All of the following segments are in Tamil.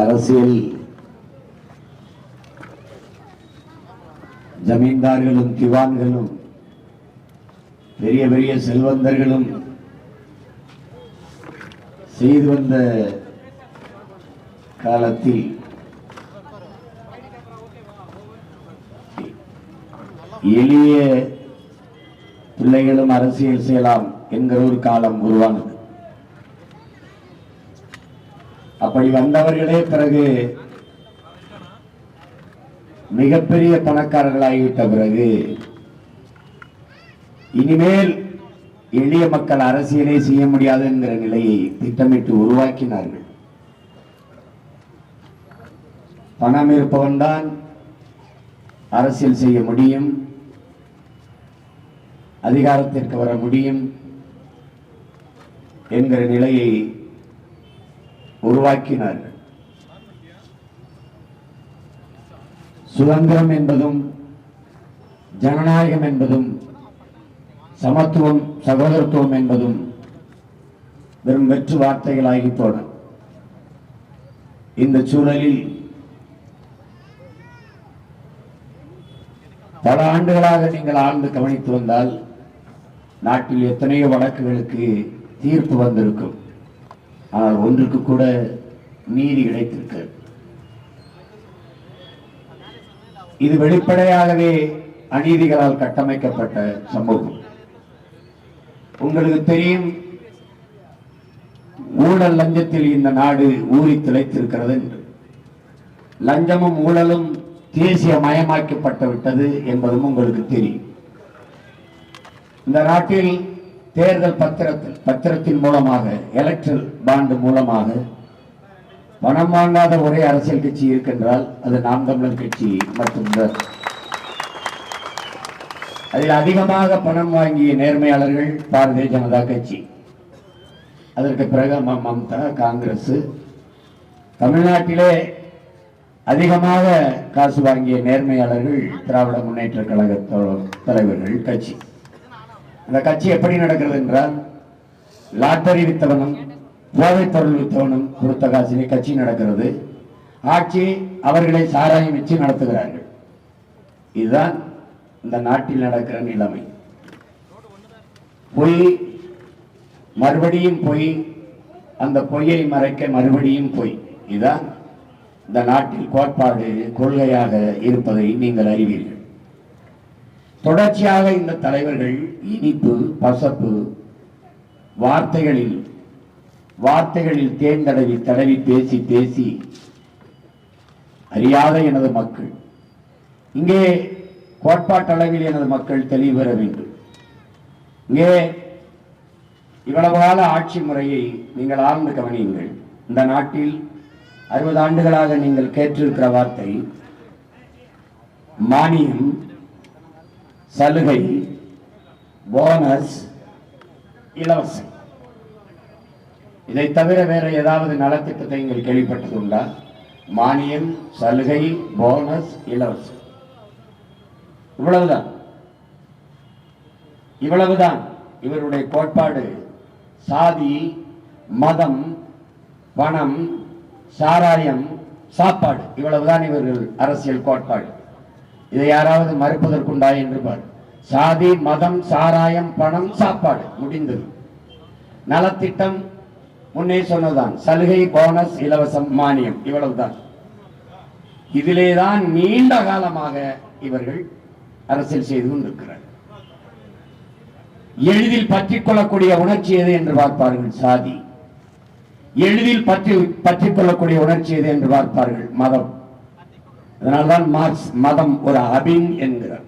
அரசியல் ஜமீன்தார்களும் திவான்களும் பெரிய பெரிய செல்வந்தர்களும் செய்து வந்த காலத்தில் எளிய பிள்ளைகளும் அரசியல் செய்யலாம் என்கிற ஒரு காலம் உருவானது. அப்படி வந்தவர்களே பிறகு மிகப்பெரிய பணக்காரர்களாகிவிட்ட பிறகு இனிமேல் எளிய மக்கள் அரசியலே செய்ய முடியாது என்கிற நிலையை திட்டமிட்டு உருவாக்கினார்கள். பணம் இருப்பவன் தான் அரசியல் செய்ய முடியும் அதிகாரத்திற்கு வர முடியும் என்கிற நிலையை உருவாக்கினார்கள். சுதந்திரம் என்பதும் ஜனநாயகம் என்பதும் சமத்துவம் சகோதரத்துவம் என்பதும் வெறும் வெற்று வார்த்தைகளாகி போன இந்த சூழலில் பல ஆண்டுகளாக நீங்கள் ஆழ்ந்து கவனித்து வந்தால் நாட்டில் எத்தனையோ வழக்குகளுக்கு தீர்ப்பு வந்திருக்கும். ஆனால் ஒன்றுக்கு கூட நீதி கிடைத்திருக்கிறது இது வெளிப்படையாகவே அநீதிகளால் கட்டமைக்கப்பட்ட சமூகம் உங்களுக்கு தெரியும் ஊழல் லஞ்சத்தில் இந்த நாடு ஊறி திளைத்திருக்கிறது என்று. லஞ்சமும் ஊழலும் தேசிய மயமாக்கப்பட்டு விட்டது என்பதும் உங்களுக்கு தெரியும். இந்த நாட்டில் தேர்தல் பத்திரத்தில் பத்திரத்தின் மூலமாக எலக்ட்ரல் பாண்டு மூலமாக பணம் வாங்காத ஒரே அரசியல் கட்சி இருக்கின்றால் அது நாம் தமிழர் கட்சி மட்டும்தான். அதில் அதிகமாக பணம் வாங்கிய நேர்மையாளர்கள் பாரதிய ஜனதா கட்சி. அதற்கு பிறகு ம- மம்தா காங்கிரஸ். தமிழ்நாட்டிலே அதிகமாக காசு வாங்கிய நேர்மையாளர்கள் திராவிட முன்னேற்ற கழக தொ- தலைவர்கள் கட்சி. அந்த கட்சி எப்படி நடக்கிறது என்றால் லாட்டரி வித்தவனும் போதைப் பொருள் வித்தவனும் கொடுத்த காசிலே கட்சி நடக்கிறது. ஆட்சி அவர்களை சாராயம் வச்சு நடத்துகிறார்கள். இதுதான் இந்த நாட்டில் நடக்கிற நிலைமை. பொய் மறுபடியும் பொய் அந்த பொய்யை மறைக்க மறுபடியும் பொய் இதுதான் இந்த நாட்டில் கோட்பாடு கொள்கையாக இருப்பதை நீங்கள் அறிவீர்கள். தொடர்ச்சியாக இந்த தலைவர்கள் இனிப்பு பசப்பு வார்த்தைகளில் வார்த்தைகளில் தேன் தடவி தடவி பேசி பேசி அறியாத எனது மக்கள் இங்கே கோட்பாட்டளவில் எனது மக்கள் தெளிவு பெற வேண்டும். இங்கே இவ்வளவு கால ஆட்சி முறையை நீங்கள் ஆழ்ந்து கவனியுங்கள். இந்த நாட்டில் அறுபது ஆண்டுகளாக நீங்கள் கேட்டிருக்கிற வார்த்தை மானியம் சலுகை போனஸ் இலவசம். இதை தவிர வேற ஏதாவது நலத்திட்டத்தை நீங்கள் கேள்விப்பட்டது உண்டா? மானியம் சலுகை போனஸ் இலவசம். இவ்வளவுதான். இவ்வளவுதான். இவருடைய கோட்பாடு. சாதி மதம் பணம் சாராயம் சாப்பாடு. இவ்வளவுதான் இவர்கள் அரசியல் கோட்பாடு. இதை யாராவது மறுப்பதற்குண்டா என்று பார் சாதி மதம் சாராயம் பணம் சாப்பாடு. முடிந்தது. நலத்திட்டம் முன்னே சொன்னதுதான். சலுகை போனஸ் இலவசம் மானியம். இவ்வளவுதான். இதிலேதான் நீண்ட காலமாக இவர்கள் அரசியல் செய்து கொண்டிருக்கிறார்கள். எளிதில் பற்றிக் கொள்ளக்கூடிய உணர்ச்சி எது என்று பார்ப்பார்கள்? சாதி. எளிதில் பற்றி பற்றிக் கொள்ளக்கூடிய உணர்ச்சி எது என்று பார்ப்பார்கள்? மதம். அதனால்தான் மார்க்ஸ் மதம் ஒரு அபின் என்கிறார்.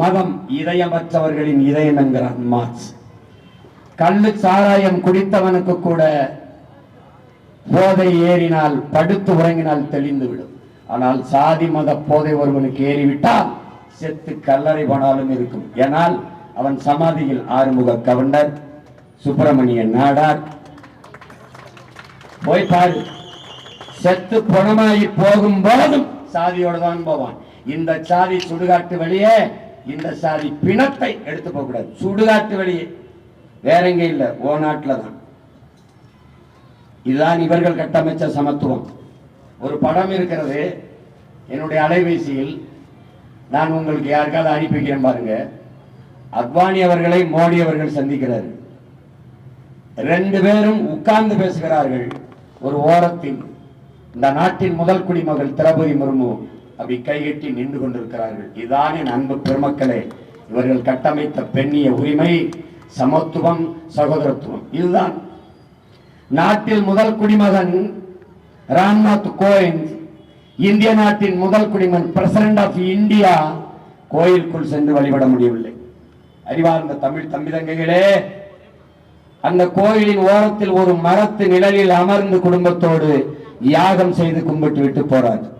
மதம் இதயமற்றவர்களின் இதயம் என்கிறார் மார்க்ஸ். கள்ளு சாராயம் குடித்தவனுக்கு கூட போதை ஏறினால் படுத்து உறங்கினால் தெளிந்துவிடும். ஆனால் சாதி மத போதை ஒருவனுக்கு ஏறிவிட்டால் செத்து கல்லறை போனாலும் இருக்கும். ஏனால் அவன் சமாதியில் ஆறுமுக கவர்னர் சுப்பிரமணிய நாடார். போய் பாரு. செத்து பணமாகி போகும் போதும் சாதியோட தான் போவான். இந்த சாதி சுடுகாட்டு வழியே இந்த சாதி பிணத்தை எடுத்து போக கூடாது சுடுகாட்டு வழியே. வேற எங்க இல்ல. ஓ நாட்டில் தான். இதுதான் இவர்கள் கட்டமைச்ச சமத்துவம். ஒரு படம் இருக்கிறது. என்னுடைய அலைபேசியில் நான் உங்களுக்கு யாருக்காவது அனுப்பிக்கிறேன் பாருங்க. அத்வானி அவர்களை மோடி அவர்கள் சந்திக்கிறார் ரெண்டு பேரும் உட்கார்ந்து பேசுகிறார்கள். ஒரு ஓரத்தில். இந்த நாட்டின் முதல் குடிமகள் திரௌபதி முர்மு அப்படி கைகட்டி நின்று கொண்டிருக்கிறார்கள். இதான் என் அன்பு பெருமக்களே இவர்கள் கட்டமைத்த பெண்ணிய உரிமை சமத்துவம் சகோதரத்துவம். இதுதான் நாட்டில் முதல் குடிமகன் ராம்நாத் கோவிந்த் இந்திய நாட்டின் முதல் குடிமகன் பிரசிடண்ட் ஆஃப் இந்தியா கோயிலுக்குள் சென்று வழிபட முடியவில்லை. அறிவார்ந்த தமிழ் தம்பிதங்கைகளே அந்த கோயிலின் ஓரத்தில் ஒரு மரத்து நிழலில் அமர்ந்து குடும்பத்தோடு யாகம் செய்து கும்பிட்டு விட்டு போறார்.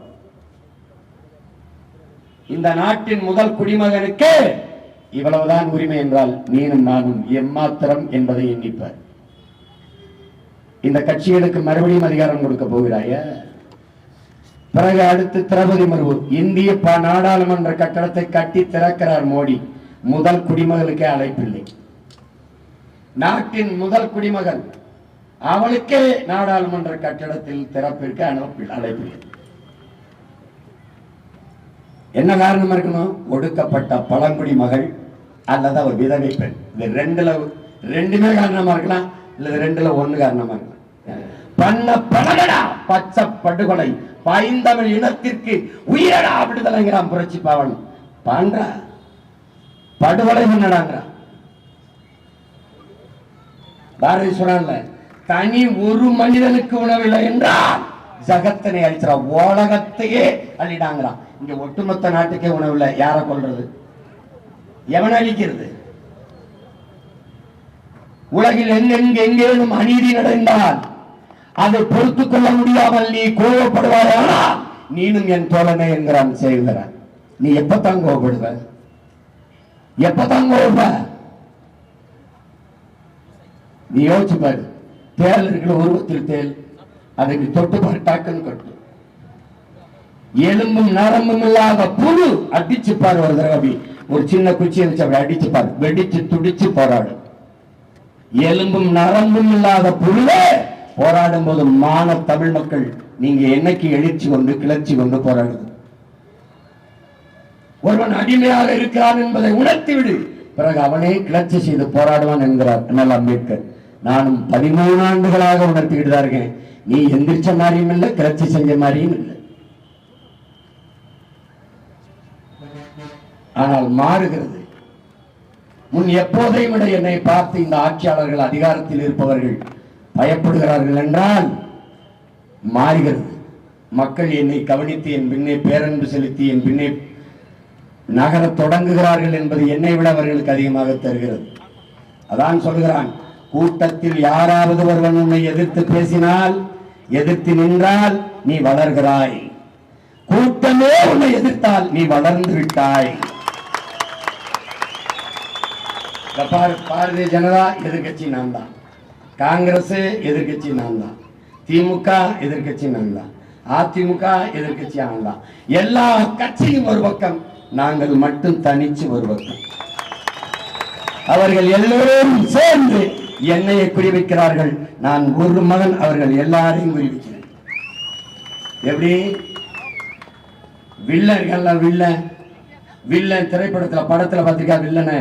இந்த நாட்டின் முதல் குடிமகனுக்கு இவ்வளவுதான் உரிமை என்றால் நீனும் நானும் எம்மாத்திரம் என்பதை எண்ணிப்பார். இந்த கட்சிகளுக்கு மறுபடியும் அதிகாரம் கொடுக்க போகிறாய? பிறகு அடுத்து திரௌபதி முர்மு இந்திய ப- நாடாளுமன்ற கட்டடத்தை கட்டி திறக்கிறார் மோடி. முதல் குடிமகளுக்கே அழைப்பில்லை. நாட்டின் முதல் குடிமகன் அவளுக்கே நாடாளுமன்ற கட்டடத்தில் திறப்பிற்கு அனுப்பி அழைப்பில்லை என்ன காரணமா இருக்கணும்? ஒடுக்கப்பட்ட பழங்குடி மகள் அல்லது அவர் விதவை பெண். இது ரெண்டுல ரெண்டுமே காரணமா இருக்கலாம் இல்ல ரெண்டுல ஒண்ணு காரணமா இருக்கலாம். பண்ண பழகடா பச்சை படுகொலை பைந்தமிழ் இனத்திற்கு உயிரடா விடுதலைங்கிறான் புரட்சி பாவன் பண்ற படுகொலை பண்ணடாங்கிறான். பாரதி சொல்றான்ல தனி ஒரு மனிதனுக்கு உணவில்லை என்றால் ஜகத்தனை அழிச்சிடான் உலகத்தையே அள்ளிடாங்கிறான் இங்க ஒட்டுமொத்த நாட்டுக்கே உணவில்லை. யாரை கொள்றது எவன் அழிக்கிறது? உலகில் எங்கெங்க எங்கேனும் அநீதி நடந்தால் அதை பொறுத்துக் கொள்ள முடியாமல் நீ கோவப்படுவாயானா நீனும் என் தோழனே என்கிறான் செய்கிறான் நீ எப்பத்தான் கோபப்படுவ? எப்பத்தான் கோபப்ப நீ யோசிச்சு பாரு. தேல் இருக்கிற உருவத்தில் தேல் அதுக்கு தொட்டு பாரு டாக்குன்னு கட்டும். எலும்பும் நரம்பும் இல்லாத புழு அடிச்சு பாரு ஒரு தடவை அப்படி. ஒரு சின்ன குச்சி வச்சு அப்படி அடிச்சு பாரு. வெடிச்சு துடிச்சு போராடும். எலும்பும் நரம்பும் இல்லாத புழுவே போராடும் போது மான தமிழ் மக்கள் நீங்க என்னைக்கு எழுச்சி கொண்டு கிளர்ச்சி கொண்டு போராடுது? ஒருவன் அடிமையாக இருக்கிறான் என்பதை உணர்த்திவிடு பிறகு அவனே கிளர்ச்சி செய்து போராடுவான் என்கிறார் அண்ணல் அம்பேத்கர். நானும் பதிமூணு ஆண்டுகளாக உணர்த்திக்கிட்டு தான் இருக்கேன். நீ எந்திரிச்ச மாதிரியும் இல்லை கிளர்ச்சி செஞ்ச மாதிரியும் இல்லை. ஆனால் மாறுகிறது. முன் எப்போதையும் விட என்னை பார்த்து இந்த ஆட்சியாளர்கள் அதிகாரத்தில் இருப்பவர்கள் பயப்படுகிறார்கள் என்றால் மாறுகிறது. மக்கள் என்னை கவனித்து என் பின்னே பேரன்பு செலுத்தி என் பின்னே நகரத் தொடங்குகிறார்கள் என்பது என்னை விட அவர்களுக்கு அதிகமாக தருகிறது. அதான் சொல்கிறான் கூட்டத்தில் யாராவது ஒருவன் உன்னை எதிர்த்து பேசினால் எதிர்த்து நின்றால் நீ வளர்கிறாய். கூட்டமே உன்னை எதிர்த்தால் நீ வளர்ந்து விட்டாய். பாரதிய ஜனதா எதிர்கட்சி நான் தான் காங்கிரஸ் எதிர்கட்சி நான் தான் திமுக எதிர்க்கட்சி நான் தான் அதிமுக எதிர்க்கட்சி நான் தான் எல்லா கட்சியும் ஒரு பக்கம் நாங்கள் மட்டும் தனிச்சு ஒரு பக்கம். அவர்கள் எல்லோரும் சேர்ந்து என்னையை குறிவைக்கிறார்கள் நான் ஒரு மகன் அவர்கள் எல்லாரையும் குறிவிக்கிறேன் எப்படி? வில்லன் வில்ல வில்லன். வில்லன் திரைப்படத்துல படத்துல பார்த்திருக்கா வில்லனை?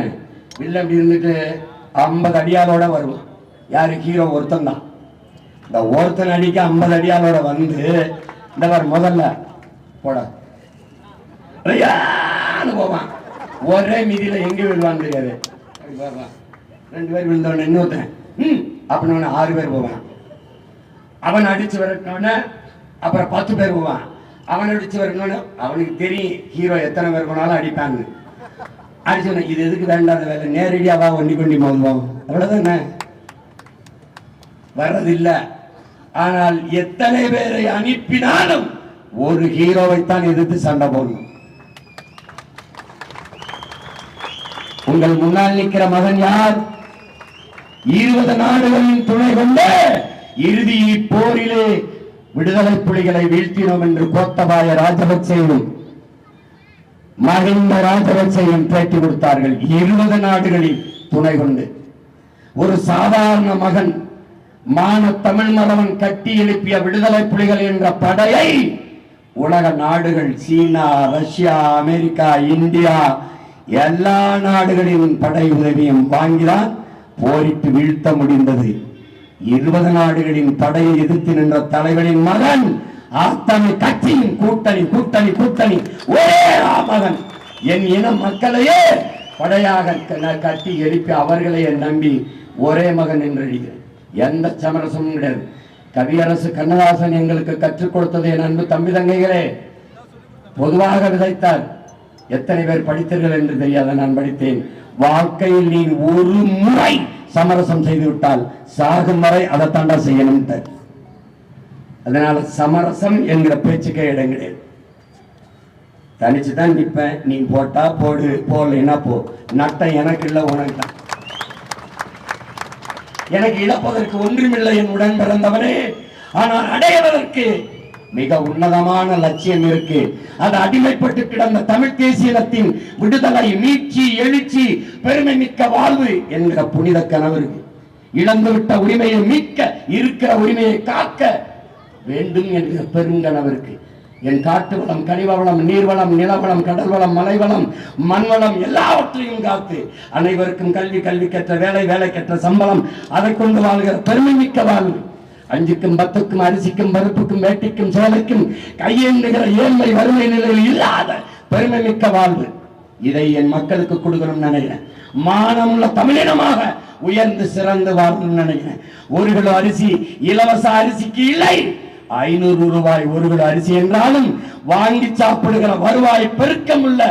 வில்லன் அப்படி இருந்துட்டு ஐம்பது அடியாலோட வருவான். யார்? ஹீரோ ஒருத்தன் தான். இந்த ஒருத்தன் அடிக்க ஐம்பது அடியாலோட வந்து இந்த மாதிரி முதல்ல போட. போவான். ஒரே மிதியில் எங்கே விழுவான்னு தெரியாது. அப்படி ரெண்டு பேர் விழுந்தவன இன்னொருத்தன். ம் அப்படின்னு ஆறு பேர் போவான். அவன் அடிச்சு விரட்டினோடனே அப்புறம் பத்து பேர் போவான். அவன் அடிச்சு வரணும்னு அவனுக்கு தெரியும் ஹீரோ எத்தனை பேர் போனாலும் அடிப்பான்னு. அடிச்சவன இது எதுக்கு வேண்டாத வேலை? நேரடியாக வா ஒண்டி கொண்டி மோதுவோம் அவ்வளவுதானே? வர்றதில்லை. ஆனால் எத்தனை பேரை அனுப்பினாலும் ஒரு ஹீரோவைத்தான் எதிர்த்து சண்டை போடணும். உங்கள் முன்னால் நிற்கிற மகன் யார்? இருபது நாடுகளின் துணை கொண்டு இறுதி போரிலே விடுதலை புலிகளை வீழ்த்தினோம் என்று கோத்தபாய ராஜபக்சேயும் மகிந்த ராஜபக்சேயும் பேட்டி கொடுத்தார்கள். இருபது நாடுகளின் துணை கொண்டு. ஒரு சாதாரண மகன் மான தமிழ் மரவன் கட்டி எழுப்பிய விடுதலை புலிகள் என்ற படையை உலக நாடுகள் சீனா ரஷ்யா அமெரிக்கா இந்தியா எல்லா நாடுகளின் படை உதவியும் வாங்கிதான் போரிட்டு வீழ்த்த முடிந்தது. இருபது நாடுகளின் தடையை எதிர்த்து நின்ற தலைவரின் மகன் அத்தனை கட்சியின் கூட்டணி கூட்டணி கூட்டணி ஒரே மகன் என் இன மக்களையே படையாக க- கட்டி எழுப்பி அவர்களையே நம்பி ஒரே மகன் என்று எந்த சமரசமும் கிடையாது. கவியரசு கண்ணதாசன் எங்களுக்கு கற்றுக் கொடுத்தது என் அன்பு தம்பி தங்கைகளே. பொதுவாக விதைத்தார். எத்தனை பேர் படித்தீர்கள் என்று தெரியாத நான் படித்தேன். வாழ்க்கையில் நீ ஒரு முறை சமரசம் செய்து விட்டால் சாகும் வரை அதை தாண்டா செய்யணும் அதனால சமரசம் என்கிற பேச்சுக்கே இடம் கிடையாது தனிச்சு தான் நீ போட்டா போடு போடலைன்னா போ. நட்டம் எனக்கு இல்லை உனக்கு தான். எனக்கு இழப்பதற்கு ஒன்றுமில்லை. என் உடன் பிறந்தவனே. ஆனால் அடைவதற்கு மிக உன்னதமான லட்சியம் இருக்கு. அது அடிமைப்பட்டு கிடந்த தமிழ் தேசியத்தின் விடுதலை மீட்சி எழுச்சி பெருமை மிக்க வாழ்வு என்கிற புனித கனவு இருக்கு. இழந்துவிட்ட உரிமையை மீட்க இருக்கிற உரிமையை காக்க வேண்டும் என்கிற பெருங்கனவு இருக்கு. என் காட்டு வளம் கனிவ வளம் நீர்வளம் நிலவளம் கடல் வளம் மலைவளம் மண்வளம் எல்லாவற்றையும் காத்து அனைவருக்கும் கல்வி கல்வி கற்ற வேலை வேலை கற்ற சம்பளம் அதை கொண்டு வாழ்கிற பெருமை மிக்க வாழ்வு. அஞ்சுக்கும் பத்துக்கும் அரிசிக்கும் பருப்புக்கும் வேட்டிக்கும் சோலைக்கும் கையேந்துகிற ஏழ்மை வறுமை நிலையில் இல்லாத பெருமை மிக்க வாழ்வு. இதை என் மக்களுக்கு கொடுக்கணும்னு நினைக்கிறேன். மானமுள்ள தமிழினமாக உயர்ந்து சிறந்து வாழணும்னு நினைக்கிறேன். ஒரு கிலோ அரிசி இலவச அரிசிக்கு இல்லை. ஐநூறு ரூபாய் ஒரு கிலோ அரிசி என்றாலும் வாங்கி சாப்பிடுகிற வருவாய் பெருக்கமுள்ள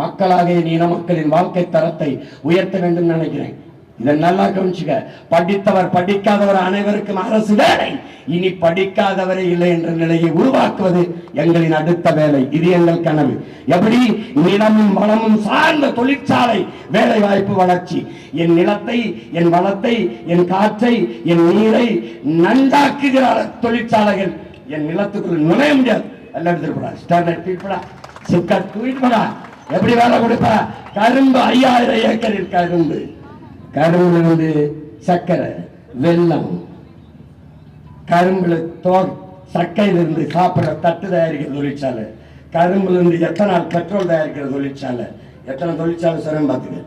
மக்களாக இன மக்களின் வாழ்க்கை தரத்தை உயர்த்த வேண்டும் நினைக்கிறேன். இதை நல்லா கவனிச்சுக்க. படித்தவர் படிக்காதவர் அனைவருக்கும் அரசு வேலை. இனி படிக்காதவரே இல்லை என்ற நிலையை உருவாக்குவது எங்களின் அடுத்த வேலை. இது எங்கள் கனவு. எப்படி? நிலமும் வளமும் சார்ந்த தொழிற்சாலை வேலை வாய்ப்பு வளர்ச்சி. என் நிலத்தை என் வளத்தை என் காற்றை என் நீரை நன்றாக்குகிற தொழிற்சாலைகள் என் நிலத்துக்குள் நுழைய முடியாது. எல்லாம் எடுத்துருப்படா ஸ்டாண்டர்ட் பீப்புளா சிப்காட் எப்படி வேலை கொடுப்பா? கரும்பு ஐயாயிரம் ஏக்கரில் கரும்பு. கரும்புல வந்து சர்க்கரை வெல்லம். கரும்புல தோ சக்கையில இருந்து சாப்பிட்ற தட்டு தயாரிக்கிற தொழிற்சாலை. கரும்புல இருந்து எத்தனால் பெட்ரோல் தயாரிக்கிற தொழிற்சாலை? எத்தனை தொழிற்சாலை சொல்றேன் பார்த்துக்க.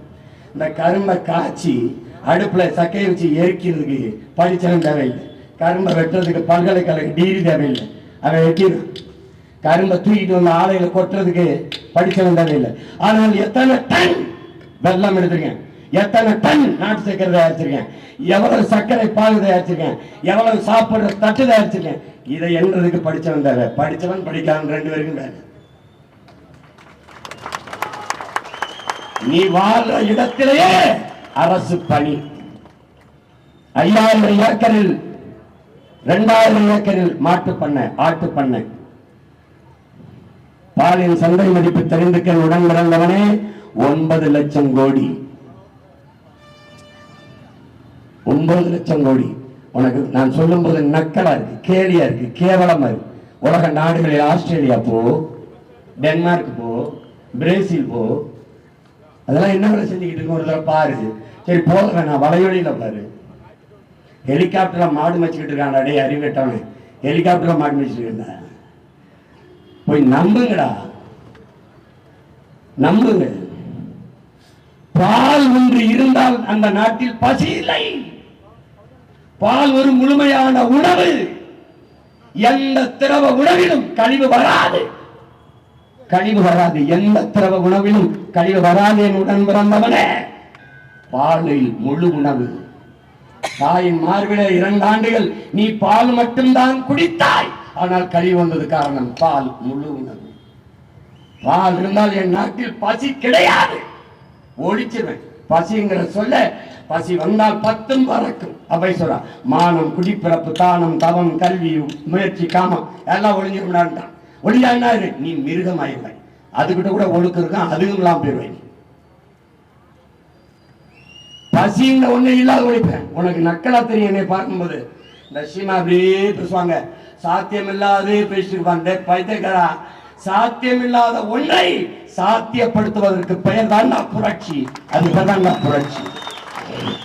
இந்த கரும்பை காய்ச்சி அடுப்புல சக்கையை வச்சு எரிக்கிறதுக்கு படிச்சவன் தேவையில்லை. கரும்பை வெட்டுறதுக்கு பல்கலைக்கழக டிகிரி தேவையில்லை. அவன் வெட்டிடும் கரும்பை தூக்கிட்டு வந்து ஆலையில கொட்டுறதுக்கு படிச்சவன் தேவையில்லை. ஆனால் எத்தனை டன் வெள்ளம் எடுத்துருக்கேன். எத்தனை டன் நாட்டு சர்க்கரை தயாரிச்சிருக்கேன்? எவ்வளவு சர்க்கரை பாகு தயாரிச்சிருக்கேன்? எவ்வளவு சாப்பிடுற தட்டு தயாரிச்சிருக்கேன்? இதை என்றதுக்கு படிச்சவன் தேவை. படிச்சவன் படிக்காம ரெண்டு பேருக்கும் வேலை. நீ வாழ்ற இடத்திலேயே அரசு பணி. ஐயாயிரம் ஏக்கரில் இரண்டாயிரம் ஏக்கரில் மாட்டு பண்ணை ஆட்டு பண்ணை. பாலின் சந்தை மதிப்பு தெரிந்துக்க உடன் பிறந்தவனே ஒன்பது லட்சம் கோடி. ஒன்பது லட்சம் கோடி. உனக்கு நான் சொல்லும்போது நக்கலா இருக்கு கேலியா இருக்கு கேவலமா இருக்கு. உலக நாடுகளில் ஆஸ்திரேலியா போ டென்மார்க் போ பிரேசில் போ. அதெல்லாம் என்ன வேலை செஞ்சுக்கிட்டு இருக்கு? ஒரு தடவை பாரு. சரி போக வேணாம் வலையொலியில பாரு. ஹெலிகாப்டர்ல மாடு மச்சிக்கிட்டு இருக்கான் அடே அறிவிட்டவன் ஹெலிகாப்டரில் மாடு மச்சிட்டு போய் நம்புங்கடா. நம்புங்க. பால் ஒன்று இருந்தால் அந்த நாட்டில் பசி இல்லை. பால் ஒரு முழுமையான உணவு எந்த திரவ உணவிலும் கழிவு வராது. கழிவு வராது. எந்த திரவ உணவிலும் கழிவு வராது என் உடன் பிறந்தவனே. பாலில் முழு உணவு. தாயின் மார்பில இரண்டு ஆண்டுகள் நீ பால் மட்டும்தான் குடித்தாய். ஆனால் கழிவு வந்தது காரணம் பால் முழு உணவு. பால் இருந்தால் என் நாட்டில் பசி கிடையாது. ஒழிச்சிருவேன். பசிங்கிற சொல்ல பசி வந்தால் பத்தும் பறக்கும். அப்படி சொல்றா. மானம் குடிப்பிறப்பு தானம் தவம் கல்வி முயற்சி காமம் எல்லாம் ஒளிஞ்சிருந்தான்டான் ஒளிஞ்சா என்ன இரு நீ மிருகம் ஆயிடுவாய் அதுகிட்ட கூட ஒழுக்கம் இருக்கும் அதுவும் இல்லாம போயிடுவாய் பசிங்கிற ஒண்ணு இல்லாத ஒழிப்பேன். உனக்கு நக்கலா தெரியும் என்னை பார்க்கும்போது. இந்த அப்படியே பேசுவாங்க. சாத்தியம் இல்லாதே பேசிருப்பாங்க பைத்தியக்காரா. சாத்தியம் இல்லாத ஒன்றை சாத்தியப்படுத்துவதற்கு பெயர் தான் புரட்சி. அது பெயர் தான் புரட்சி.